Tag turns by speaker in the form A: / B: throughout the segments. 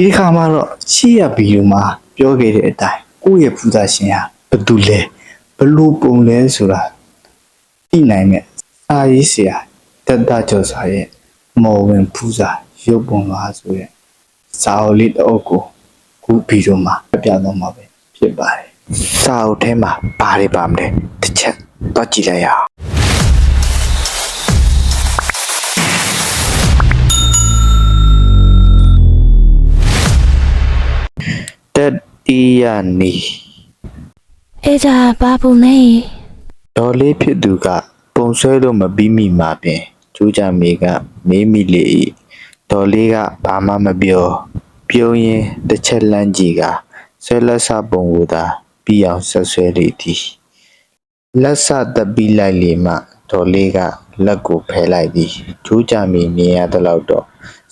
A: ဒီတစ်ခါမှာတော့ရှေ့ရဗီဒီယိုမှာပြောခဲ့တဲ့အတိုင်းကိုယ့်ရဲ့ပူဇာရှင်ဟာဘယ်သူလဲဘယ်လိုပုံလဲဆိုတာသိနိုင်မဲ့စာရေးဆရာတက်တာကျော်စာရဲ့မော်ဝင်ပူဇာရုပ်ပုံလားဆိုတဲ့စာအုပ်လေးတစ်အုပ်ကိုခုဗီဒီယိုမှာပြပြတော့မှာပဲဖြစ်ပါတယ်စာအုပ်ထဲမှာဘာတွေပါမလဲတစ်ချက်တော့ကြည့်လိုက်ရအောင် တိယနီ
B: အေးကြဘာဘူးလဲ
A: ဒေါ်လေးဖြစ်သူက ပုံဆွဲလို့မပြီးမိမှာပင်ကျိုးကြမေကမေးမိလေ၏ဒေါ်လေးကဘာမှမပြော ပြုံးရင်တစ်ချက်လန့်ကြည့်ကဆွဲလက်ဆပုံကိုသာပြီးအောင်ဆက်ဆွဲလေသည်လက်ဆတပ်ပြီးလိုက်လေမှဒေါ်လေးကလက်ကိုဖယ်လိုက်သည်ကျိုးကြမေမြင်ရသလောက်တော့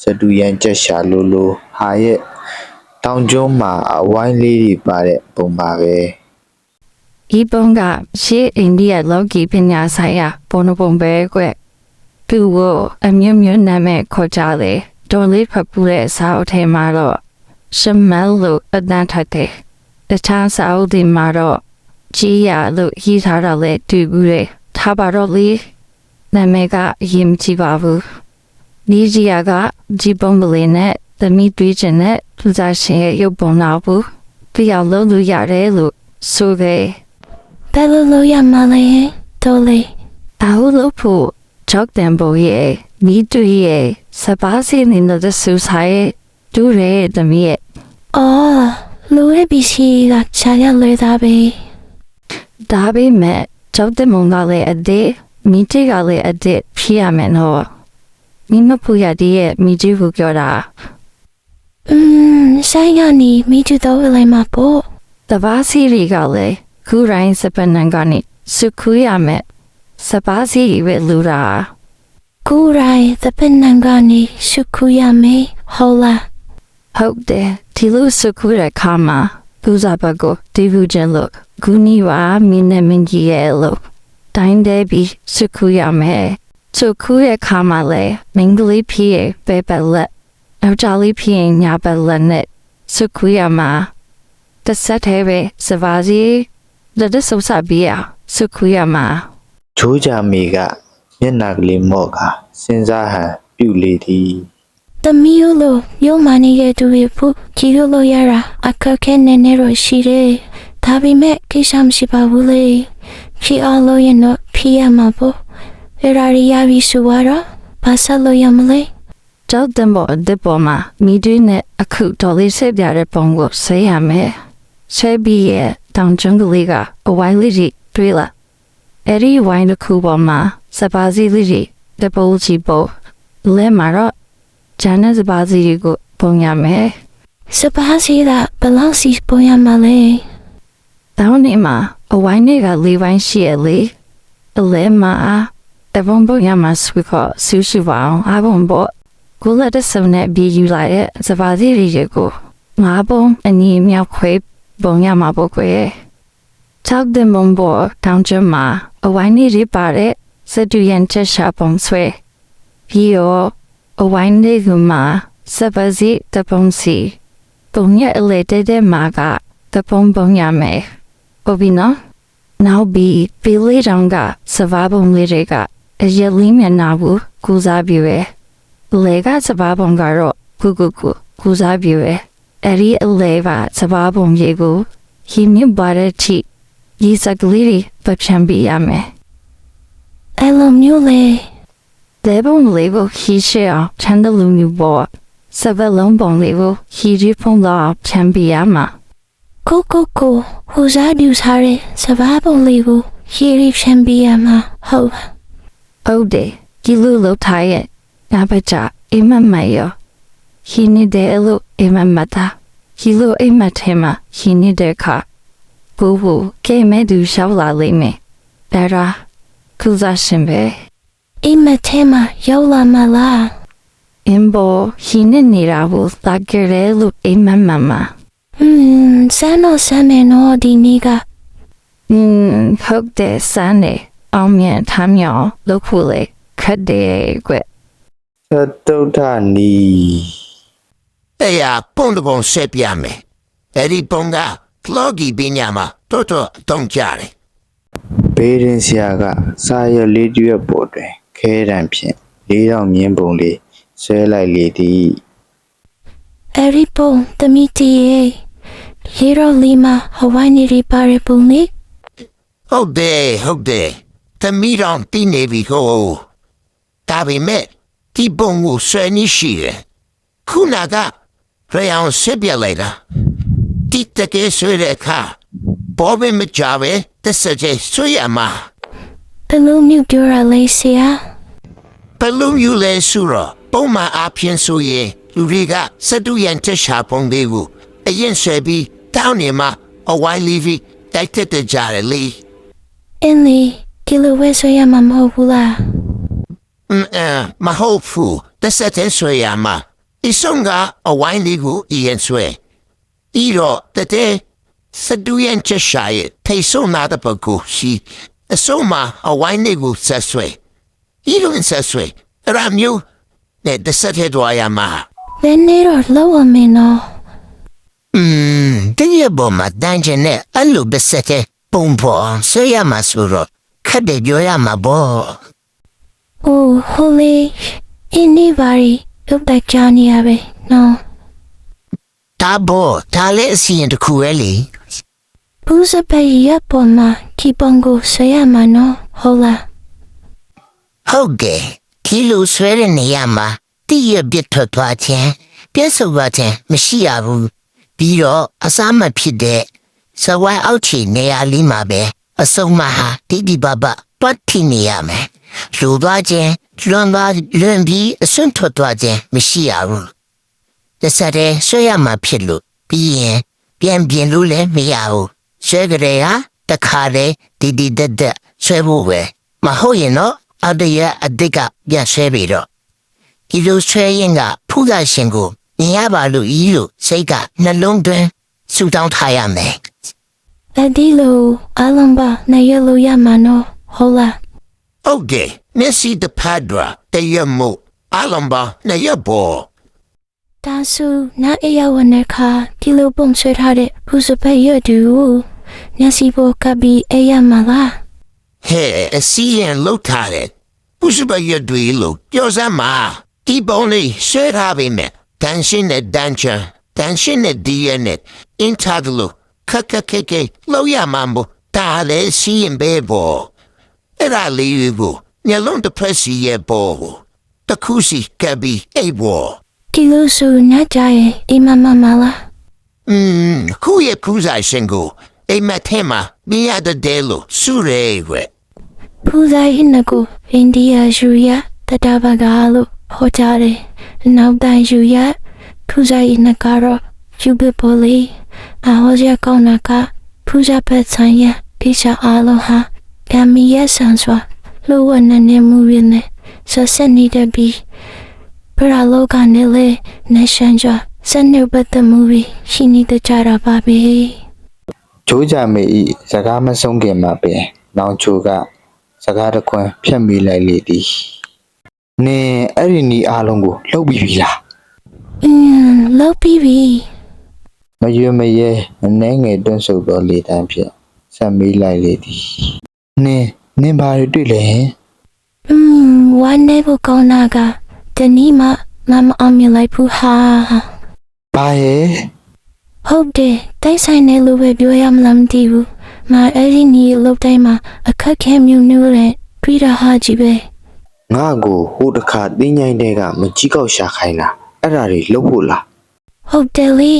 A: စတူရန်ကြက်ရှာလိုလိုဟာရဲ့ တောင်ကျွန်းမှာအဝိုင်းလေးတွေပါတဲ့ပုံပါပဲ
B: ဒီပုံကရှေးအိန္ဒိယလောကီပညာဆိုင်ရာပုံနှပုံပဲကွသူ့ကိုအမျိုးမျိုးနာမည်ခေါ်ကြတယ်ဒေါ်လေးဖတ်ပူတဲ့စာအုပ်ထဲမှာတော့ရှမဲလို့အတန်းထက်တယ်တခြားစာအုပ်တွေမှာတော့ကြီးရလို့ရေးထားတာလေတွေ့ဘူးလေထားပါတော့လေနာမည်ကအရင်မကြည့်ပါဘူးဒီကြီးရကဒီပုံပလေးနဲ့သမီးတွေးချင်တဲ့ သူစားရှင်ရဲ့ရုပ်ပုံနောက်ဘူးပြအောင်လုပ်လို့ရတယ်လို့ဆိုခဲ့
C: ဘယ်လိုလုပ်ရမလဲတော်လေး
B: အဟုလို့ဖို့ကြောက်တယ်ပေါ်ရဲ့မိတူရဲ့စပါးစီနေတဲ့ဆူဆိုင်တူရဲတမီးရဲ့
C: အော်လူရဲ့ပစ္စည်းကချာရလွယ်တာပဲ
B: ဒါပေမဲ့ကြောက်တဲ့မုံကလည်းအတဲ့မိတီကလည်းအတဲ့ဖြစ်ရမယ်နော်မိမဖူရတဲ့ရဲ့မိကြီးကိုပြောတာ
C: อืมဆိုင်ကနေမိကျတော့လိုက်မှာပေါ့
B: တပါးစီရီကလည်းခူရိုင်းစပနန်ကနေစုခူရမယ်စပါးစီရီပဲလူတာ
C: ကိုယ်ရိုင်းသပင်နံကနေရှုခုရမယ်ဟုတ်လား
B: ဟုတ်တယ်ဒီလိုစုခူတဲ့ခါမှာပူဇာဘတ်ကိုဒီဗူကျန်လို့ဂူနီဝါမင်းနဲ့မင်းကြီးရဲ့လို့တိုင်းတဲ့ပြီးစုခူရမယ်စုခူရဲ့ခါမှာလေမင်္ဂလိဖြစ်ရဲ့ပဲပလက် နောက်ကြလေးဖြစ်ရင်ညာပလက်နဲ့စုခူရမှာတစ်ဆက်သေးပဲစပါစီလက်ဒဆုပ်စပ်ပြီးအောင်စုခူရမှာ
A: ချိုးကြမေကမျက်နှာကလေးမော့ကစဉ်းစားဟန်ပြုတ်လေသည်
C: တမီးလို့ရုံမနေရဲ့သူတွေဖို့ကြည့်လို့ရတာအခက်ခဲနေနေတော့ရှိတယ်ဒါပေမဲ့ကိစ္စမရှိပါဘူးလေဖြီအောင်လို့ရင်တော့ဖြီရမှာပေါ့ဖရာရီယာပြီးဆိုတော့ဘာဆက်လို့ရမလဲ
B: ကြောက်တဲ့ဘောတဲ့ပေါ်မှာမိတွင်းနဲ့အခုတော်လေးဆက်ပြတဲ့ပုံကိုဆဲရမယ်ဆဲပြီးရဲ့တောင်ကျွန်းကလေးကအဝိုင်းလေးကြီးတွေ့လာအဲ့ဒီဝိုင်းတစ်ခုပေါ်မှာစပါးစီလေးကြီးတပိုးချီပေါ်လဲမှာတော့ဂျန်နဲ့စပါးစီကိုပုံရမယ်
C: စပါးစီကဘယ်လောက်စီပေါ်ရမလဲ
B: တောင်းနေမှာအဝိုင်းတွေကလေးပိုင်းရှိရလေအလဲမှာတပုံပုံရမှာဆွေခေါ်ဆူရှိပါအောင်အဘုံဘော ကိုလက်တဲ့စုံနဲ့ပြီးယူလိုက်တဲ့စပါးစီတွေကိုငါပုံအနီးမြောက်ခွေပုံရမှာပေါ့ကွယ်ချောက်တဲ့မုံဘောတောင်းချမှာအဝိုင်းတွေရပါတဲ့စတူရန်ချက်ရှာပုံဆွဲပြီးတော့အဝိုင်းတွေကမှာစပါးစီတပုံစီပုံရအလေတဲ့တဲ့မှာကတပုံပုံရမယ်ဟုတ်ပြီနော်နောက်ပြီးပီလေးတောင်ကစဘာပုံလေးတွေကအရက်လင်းမျက်နှာဘူးကူစားပြရဲ လေကစဘာပုံကတော့ကုကုကုကူစားပြရဲအဲ့ဒီအလေကစဘာပုံရေကိုဟိမြပါတဲ့ချိဒီစကလေးတွေပချံပြရမယ်
C: အဲ့လိုမျိုးလေ
B: လေပုံလေးကိုဟိရှေအောင်ချန်ဒလူမျိုးပေါ်စဘလုံးပုံလေးကိုဟိရီဖုံးတော့ချန်ပြရမှာ
C: ကိုကိုကိုဟိုစားဒူစားတဲ့စဘာပုံလေးကိုရေရီချန်ပီယံမှာဟုတ်လား
B: ဟုတ်တယ်ဒီလိုလောက်ထားရဲ့ nabaja imamayo hini de elu imamata hilo imatema hini de ka bubu ke me du shawla le me bara kuzashin be imatema yola mala imbo hini nira bu sagere lu imamama mm sano same no di niga mm hok de sane အောင်
C: မြင်ထမ်းမြော
B: က်လုပ်ဖို့လေခက်တယ်ကွ
A: သတုဋ္ဌနီ
D: အဲ့ရပုံတပုံဆက်ပြမယ်အဲ့ဒီပုံကကလော်ဂီပညာမှာတော်တော်အသုံးကျတယ်
A: ဘေးရင်ဆရာကစာရွက်လေးတစ်ရွက်ပေါ်တွင် ခဲတံဖြင့်လေးတောင်မြင်းပုံလေးဆွဲလိုက်လေသည်
C: အဲ့ဒီပုံသမီးတီရဲ့ရေရောလီမာဟဝိုင်းနေရီပါရပုံလေး
D: ဟုတ်တယ်ဟုတ်တယ်သမီးတော်တည်နေပြီဟိုဒါပေမဲ့ ဒီပုံကိုဆွဲနေရှိတယ်ခုနကရအောင်ဆက်ပြလိုက်တာတိတကယ်ဆွဲတဲ့အခါဘောဘမကြပဲတစ်စက်ကျဆွဲရမှာ
C: ဘယ်လိုမျိုးပြောရလဲဆရာ
D: ဘလုံးယူလဲဆိုတော့ပုံမှန်အဖြစ်ဆိုရင်လူတွေကစတူရန်တက်ရှာပုံလေးကိုအရင်ဆွဲပြီးတောင်းနေမှာအဝိုင်းလီဗီတိုက်တက်တဲ့ကြတယ်လေ
C: အင်းလေကီလိုဝဲဆွဲရမှာမဟုတ်ဘူးလား
D: အင်းအင်းမဟုတ်ဘူးတစ်စက်တည်းဆွဲရမှာဒီဆုံးကအဝိုင်းလေးကိုအရင်ဆွဲဤတော့တတဲ့စတူရန်တက်ရှာရဲ့ထိတ်ဆုံးနာတဲ့ပကူရှိအဆုံးမှာအဝိုင်းလေးကိုဆက်ဆွဲဤလိုဆက်ဆွဲအရာမျိုးနဲ့တစ်စက်တည်းတော့ရမှာ
C: လည်းနေတော့လောက်ဝမင်းနော်
D: อืมတကယ်ပေါ်မှာတန်းချင်တဲ့အလိုတစ်စက်တဲ့ပုံပေါ်ဆွဲရမှာဆိုတော့ခက်တယ်ပြောရမှာပေါ့
C: အိုး ဟိုလေအင်းနေပါရီလုတ်တက်ကြနေရပဲနော်
D: ဒါဘောဒါလည်းအစီရင်တစ်ခုပဲလေ
C: ဘူးစပယ်ရပေါ်မှာဒီပုံကိုဆွဲရမှာနော်ဟုတ်လား
D: ဟုတ်ကဲ့ဒီလိုဆွဲတဲ့နေရာမှာတိရပြစ်ထွက်သွားခြင်းပြက်ဆုပ်သွားခြင်းမရှိရဘူးပြီးတော့အစားမဖြစ်တဲ့စဝိုင်းအောက်ချီနေရာလေးမှာပဲအစုံမဟာတိတိပပပတ်ထိနေရမယ် လူသွားခြင်းလွန်သွားလွန်ပြီးအစွန့်ထွက်သွားခြင်းမရှိရဘူးတဆက်တည်းဆွဲရမှာဖြစ်လို့ပြီးရင်ပြန်ပြင်လို့လည်းမရဘူးဆွဲကြတဲ့ဟာတခါတည်းဒီဒီတက်တက်ဆွဲဖို့ပဲမဟုတ်ရင်တော့အတရအတိတ်ကပြန်ဆွဲပြီတော့ဒီလိုဆွဲရင်ကဖူးသာရှင်ကိုမြင်ရပါလို့ဤလို့စိတ်ကနှလုံးသွင်းဆူတောင်းထားရမယ်
C: လက်ဒီလိုအလုံးပါနေရလို့ရမှာနော်ဟုတ်လား
D: ဟုတ်ကဲ့မျက်စိတစ်ဖက်ဒရာတရမို့အလုံးပါနေရပေါ်
C: ဒါဆိုနားအရဝနဲ့ခါဒီလိုပုံဆွဲထားတဲ့ဘူးစပယ်ရတူမျက်စိပေါ်ကပ်ပြီးအေးရမှာလား
D: ဟဲ့အစီရင်လောက်ထားတယ်ပုစပရတွေလို့ပြောစမ်းမှာဒီပုံလေးဆွဲထားပေမဲ့တန်ရှင်းတဲ့တန်ချန်တန်ရှင်းတဲ့ဒီရနဲ့ အင်တာဒလို့ခက်ခက်ခဲခဲလောက်ရမှာမို့ဒါလည်းစီရင်ပဲပေါ်အဲ့ဒါလေးကိုညလုံးတစ်ဖက်စီရဲ့ပေါ်ကိုတစ်ခုစီကပ်ပြီးအိပ်ပေါ်
C: ဒီလိုဆိုနားကြရဲ့အိမ်မမမလား
D: อืมခုရဲ့ခုစားရှင်ကိုအိမ်မက်ထဲမှာမြင်ရတဲ့တဲလို့စုရဲွယ်
C: ဖူဇိုင်းနကိုအိန္ဒိယယူရတတဘကလို့ဟောကြတယ်နောက်တိုင်းယူရဖူဇိုင်းန ကတော့ယူဘပေါ်လီအဟောရကောင်းနာကဖူဇာပတ်ဆိုင်ရဖိရှာအားလုံးဟာကမ္မီရဆန်စွာလိုဝနနေမှုရင်းနဲ့ဆက်ဆက်နေတဲ့ပြီးပရာလောကနေလေနေရှန်ကြစနေဘတ်တမူဗီရှိနေတဲ့ကြတာပါပဲ
A: ကျိုးကြမေဤစကားမဆုံးခင်မှာပင်နောင်ချိုကစကားတစ်ခွန်းဖြတ်မိလိုက်လေသည်နင်အဲ့ဒီနီအားလုံးကိုလှုပ်ပြီးပြီလား
C: อืมလောက်ပြီးပြီ
A: မရွေမရဲအနှဲငယ်တွန့်ဆုပ်သောလေတန်းဖြင့်ဆက်မေးလိုက်လေသည် နင်နင်ဘာတွေတွေ့လဲဟင်
C: อืมဝမ်းနေဖို့ကောင်းတာကတနည်းမှမမအောင်မြင်လိုက်ဘူးဟာ
A: ဘာရဲ့
C: ဟုတ်တယ်တိုက်ဆိုင်နေလို့ပဲပြောရမလားမသိဘူးမအဲ့ဒီနီလောက်တိုင်းမှာအခက်ခဲမျိုးမျိုးနဲ့တွေ့တာဟာကြီးပဲ
A: ငါ့ကိုဟိုတစ်ခါတင်းញိုင်းတဲ့ကမကြီးကောက်ရှာခိုင်းတာအဲ့ဒါတွေလှုပ်ဖို့လား
C: ဟုတ်တယ်လေ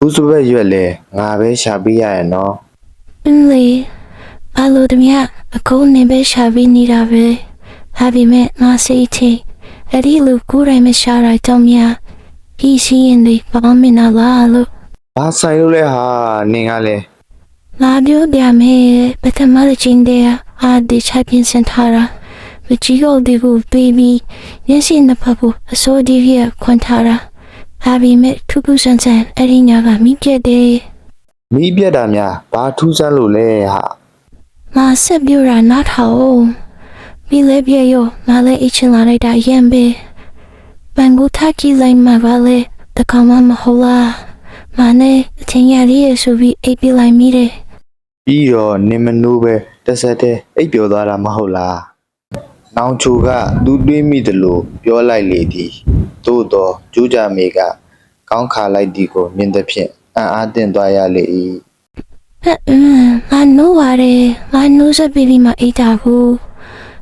A: ဘူးစပက်ရွက်လဲငါပဲရှာပေးရရဲ့နော်
C: အင်းလေ ဘာလို့တမယအခုနေပဲရှာပြီးနေတာပဲဒါပေမဲ့ငါစိတ်ထိအဲ့ဒီလူကိုယ်တိုင်မရှာရတော့မြဒီစီရင်လေးပေါင်းမနာလားလို့
A: ဘာဆိုင်လို့လဲဟာနင်ကလည်း
C: လာပြောပြမယ်ပထမတစ်ချိန်တည်းအာဒီချပြင်စင်ထားတာမကြီးကိုဒီကိုဘေဘီညစီနှစ်ဖက်ကိုအစိုးဒီရခွန်ထားတာဒါပေမဲ့ထူးထူးဆန်းဆန်းအဲ့ဒီညကမိပြက်တယ်
A: မီးပြက်တာများဘာထူးဆန်းလို့လဲဟာ
C: မဆက်ပြတာနားထောင်မိလည်းပြရောမလည်းအချင်းလာလိုက်တာရံပဲဘန်ကိုထားကြည့်လိုက်မှပါလေတတကောင်မှမဟုတ်လားမနဲ့အချင်းရလေးရဆိုပြီးအိပ်ပြလိုက်မိတယ်
A: ပြီးတော့နင်မနိုးပဲတစ်ဆက်တည်းအိပ်ပျော်သွားတာမဟုတ်လား။နောင်ချိုကသူတွေးမိတယ်လို့ပြောလိုက်လေသည်။သို့တော့ကျူးကြမေကကောင်းခါလိုက်သည်ကိုမြင်သဖြင့်အံ့အားသင့်သွားရလေ၏။
C: ဟဲ့အင်းငါနိုးပါတယ်ငါနိုးစပြီးပြီးမှအိတ်တာကို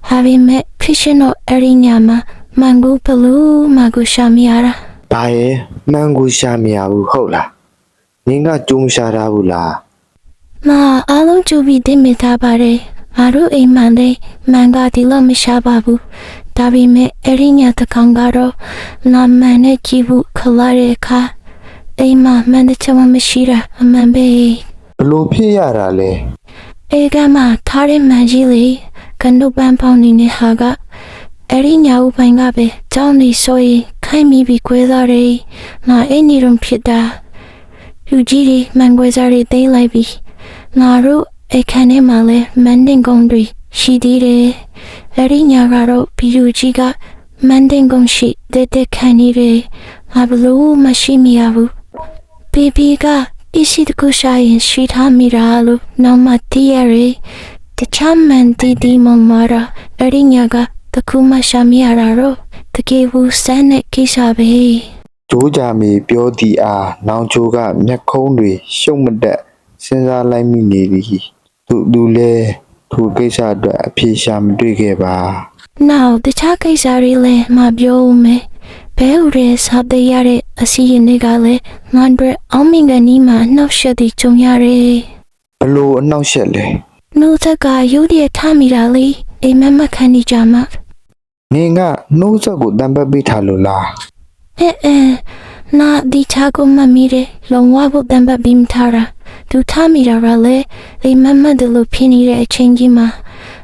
C: ဟာပေမဲ့ဖြစ်ရှင်တော့အရိညာမှာမန်ဂိုဘလူးမကိုရှာမရတာ
A: ဘာရဲ့မှန်ကိုရှာမရဘူးဟုတ်လားနင်ကကြုံရှာထားဘူးလား
C: မအားလုံးကြိုပြီးတင်မိသားပါတယ်ငါတို့အိမ်မှန်လေးမန်ကဒီလောက်မရှာပါဘူးဒါပေမဲ့အရိညာတကောင်ကတော့နာမန်နဲ့ကြည့်ဖို့ခလာတဲ့အခါအိမ်မှာမန်တဲ့ချမမရှိတာအမှန်ပဲ
A: ဘလို့ဖြစ်ရတာလဲ
C: အေကမှာထားတဲ့မန်ကြီးလေကနုပန်းပေါင်းနေတဲ့ဟာကအဲ့ဒီညာဦးပိုင်းကပဲကြောင်းနေဆိုရင်ခိုင်းမိပြီးခွဲသားတယ်ငါအဲ့ဒီရုံဖြစ်တာလူကြီးတွေမန်ခွဲစားတွေသိမ်းလိုက်ပြီးငါတို့အခန်းထဲမှာလဲမန်တင်ကုန်းတွေရှိသေးတယ်အဲ့ဒီညာကတော့ဘီလူကြီးကမန်တင်ကုန်းရှိတဲ့တဲ့ခန်းနေတယ်ငါဘလို့မရှိမရဘူးဘေဘီက ပစ္စည်းတစ်ခုရှာရင်ရှိထားမိတာလို့နောက်မှသိရရတခြားမန်တီတီမမရာအရိညာကတခုမှရှာမရတာတော့တကယ်ဘူးစမ်းတဲ့ကိစ္စပဲ
A: ကြိုးကြမေပြောသည်အားနောင်ချိုကမျက်ခုံးတွေရှုံ့မတက်စဉ်းစားလိုက်မိနေသည်သူသူလဲသူကိစ္စအတွက်အဖြေရှာမတွေ့ခဲ့ပါ
C: နောက်တခြားကိစ္စတွေလည်းမပြောဦးမယ် ဘဲဥရဲစားတဲ့ရတဲ့အစီရင်တွေကလည်းငါတို့အောင်မင်္ဂနီးမှာနှောက်ရှက်သည့်ကြုံရတယ်
A: ဘလို့အနှောက်ရှက်လဲ
C: နှုတ်သက်ကရုတ်တရက်ထားမိတာလေအိမ်မက်မက်ခန်းနေကြမှာ
A: နင်ကနှိုးဆက်ကိုတံပတ်ပေးထားလို့လား
C: အဲအဲနာဒီချာကိုမမီတယ်လုံဝဖို့တံပတ်ပြီးမထားတာသူထားမိတာရလေဒီမမတ်တလို့ဖြစ်နေတဲ့အချိန်ကြီးမှာ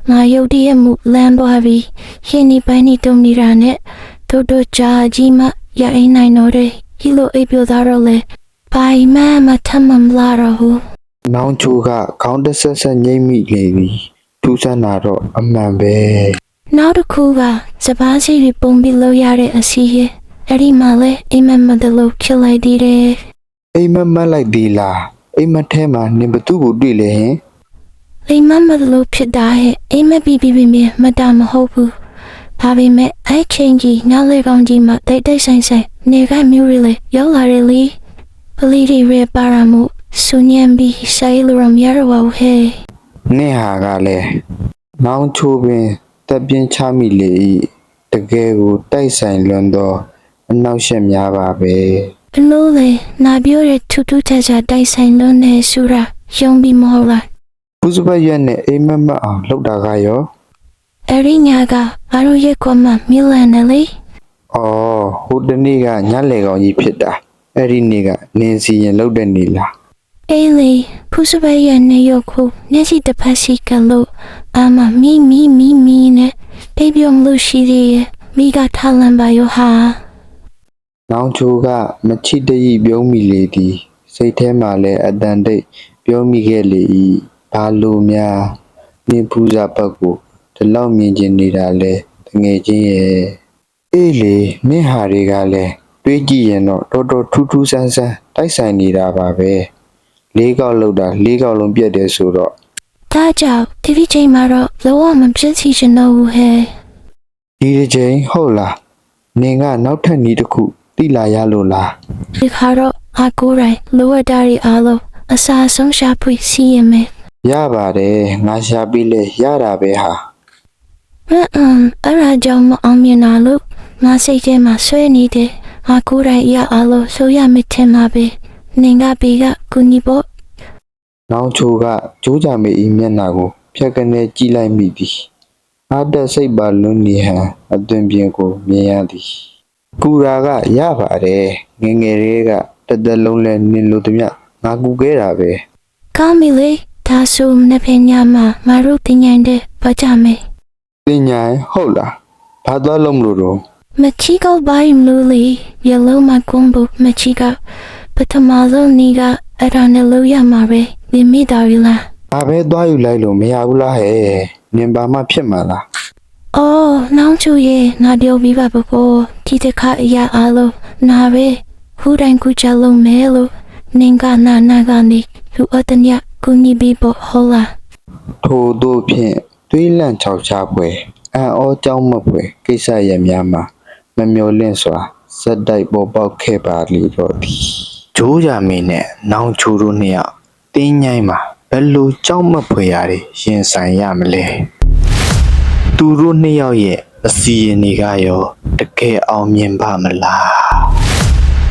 C: ငါရုတ်တရက်မှုလမ်းသွားပြီးရှင်းနေပိုင်းနေတုံနေတာနဲ့ တို့တို့ကြာကြီးမှရအိမ်နိုင်တော့တယ်ဒီလိုအိပ်ပြသားတော့လေဘာမှမထမမလာတော့ဘူး
A: နောင်ချိုကခေါင်းတစ်ဆက်ဆက်ငိမ့်မိလေသည်ထူးဆန်းတာတော့အမှန်ပဲ
C: နောက်တစ်ခုကစပားစီတွေပုံပြီးလို့ရတဲ့အစီရဲ့အဲ့ဒီမှာလေအိမ်မက်မတလို့ဖြစ်လိုက်သေးတယ်
A: အိမ်မက်မက်လိုက်သေးလားအိမ်မက်ထဲမှာနင်ဘသူ့ကိုတွေ့လေဟင်
C: လိမ်မမလို့ဖြစ်တာဟဲ့အိမ်မက်ပြီးပြီးပြီးမြမတာမဟုတ်ဘူး ဒါပေမဲ့အဲ့ချင်းကြီးနားလေကောင်းကြီးမှာတိတ်တိတ်ဆိုင်ဆိုင်နေကမျိုးရလေရောက်လာတယ်လေပလီရီရပါရမှုဆူညံပြီးဆိုင်လူရမရတော့ဘူးဟဲ့
A: နင့်ဟာကလည်းနောင်ချိုပင်တက်ပြင်းချမိလေ၏တကယ်ကိုတိုက်ဆိုင်လွန်သောအနောက်ရှက်များပါပဲ
C: ဘလို့လေနာပြောတဲ့ထူးထူးခြားခြားတိုက်ဆိုင်လို့နေဆူရာယုံပြီးမဟုတ်လား
A: ဘုဇပတ်ရက်နဲ့အိမ်မက်မက်အောင်လှုပ်တာကရော
C: အဲ့ဒီညာကဘာလို့ရက်ကွန်မမီလန်နယ်လေ
A: အော်ဟိုတနေ့ကညလေကောင်ကြီးဖြစ်တာအဲ့ဒီနေ့ကနင်းစီရင်လှုပ်တဲ့နေလား
C: အေးလေဖုစပရဲ့နေရခုမျက်စိတစ်ဖက်စီကလို့အမမီမီမီမီနဲ့ပြေပြုံးလို့ရှိသေးရဲ့မိကထားလန်ပါယောဟာ
A: နောင်ချိုကမချစ်တရိပြုံးမိလေသည်စိတ်ထဲမှာလည်းအတန်တိတ်ပြောမိခဲ့လေ၏ဘာလို့များနင်းပူဇာဘက်ကို ဒီလောက်မြင်ကျင်နေတာလဲတငယ်ချင်းရဲ့အေးလေနင့်ဟာတွေကလည်းတွေးကြည့်ရင်တော့တော်တော်ထူးထူးဆန်းဆန်းတိုက်ဆိုင်နေတာပါပဲလေးကောက်လောက်တာလေးကောက်လုံးပြတ်တယ်ဆိုတော့
C: ဒါကြောင့်ဒီဒီချိန်မှာတော့လောကမဖြစ်စီချင်တော့ဘူးဟဲ့
A: ဒီတစ်ချိန်ဟုတ်လားနင်ကနောက်ထပ်နီးတစ်ခုတိလာရလို့လား
C: ဒီခါတော့အကိုယ်တိုင်လောဝတာရီအားလုံးအစာဆုံးရှာဖွေစီရမယ်
A: ရပါတယ်ငါရှာပြီးလဲရတာပဲဟာ
C: ဟမ်အမ်အဲ့ဒါကြောင့်မအောင်မြင်တာလို့ငါစိတ်ထဲမှာဆွဲနေတယ်အကိုယ်တိုင်ရအားလုံးဆိုရမယ်ထင်ပါပဲနင်ကဘေကကုညီဖို့
A: နောင်ချိုကကြိုးကြမေဤမျက်နှာကိုဖြတ်ကနေကြည့်လိုက်မိသည်အားတက်စိတ်ပါလွန်းနေဟန်အသွင်ပြင်ကိုမြင်ရသည်ကူရာကရပါတယ်ငယ်ငယ်လေးကတစ်သက်လုံးလဲနင်လိုသည်မြငါကူခဲ့တာပဲ
C: ကောင်းပြီလေဒါဆိုနှစ်ဖက်ညမှာငါတို့တင်ញိုင်တဲ့ဘာကြမယ်
A: တင်ညာရင်ဟုတ်လားဘာသွားလုံးမလို့တော့
C: မချီကောဘာယမလို့လေရလုံးမကွန်ဘူးမချီကပထမဆုံးနေကအဲ့ဒါနဲ့လို့ရမှာပဲဒီမိသားရီလား
A: ဘာပဲသွားယူလိုက်လို့မရဘူးလားဟဲ့နင်ဘာမှဖြစ်မှာလား
C: အော်နောင်ချူရဲ့ငါပြောပြီးပါဘကိုဒီတစ်ခါအရာအားလုံးနာပဲဟဟူတိုင်းကူချလုံးမဲလို့နင်ကနာနာကနေလူအတညကူညီပြီးဖို့ဟောလား
A: ထို့သောဖြင့် သွေးလန့်ချောက်ချဖွယ်အံ့ဩကြောင်းမဖွယ်ကိစ္စရများမှာ မမျော်လင့်စွာဇက်တိုက်ပေါ်ပေါက်ခဲ့ပါလေတော့သည်ဂျိုးရမင်းနဲ့နောင်ချိုတို့နှစ်ယောက်တင်းញိုင်းမှာဘယ်လိုကြောင်းမဖွယ်ရာတွေရင်ဆိုင်ရမလဲသူတို့နှစ်ယောက်ရဲ့အစီရင်တွေကရောတကယ်အောင်မြင်ပါမလား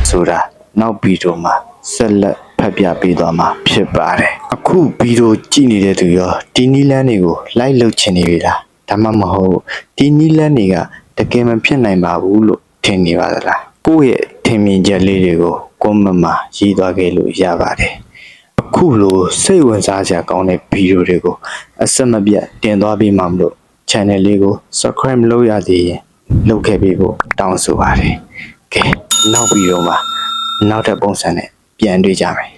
A: ဆိုတာနောက်ဗီဒီယိုမှာဆက်လက် ဖတ်ပြပေးသွားမှာဖြစ်ပါတယ်အခုဗီဒီယိုကြည့်နေတဲ့သူရောဒီနီလန်းတွေကိုလိုက်လုပ်ချင်နေပြီလားဒါမှမဟုတ်ဒီနီလန်းတွေကတကယ်မဖြစ်နိုင်ပါဘူးလို့ထင်နေပါသလားကိုယ့်ရဲ့ထင်မြင်ချက်လေးတွေကိုကွန်မန့်မှာရေးသွားခဲ့လို့ရပါတယ်အခုလိုစိတ်ဝင်စားစရာကောင်းတဲ့ဗီဒီယိုတွေကိုအဆက်မပြတ်တင်သွားပေးမှာမလို့ channel လေးကို subscribe မလုပ်ရသေးရင်လုပ်ခဲ့ပေးဖို့တောင်းဆိုပါတယ်ကဲနောက်ဗီဒီယိုမှာနောက်ထပ်ပုံစံနဲ့ ပြန်တွေ့ကြမယ်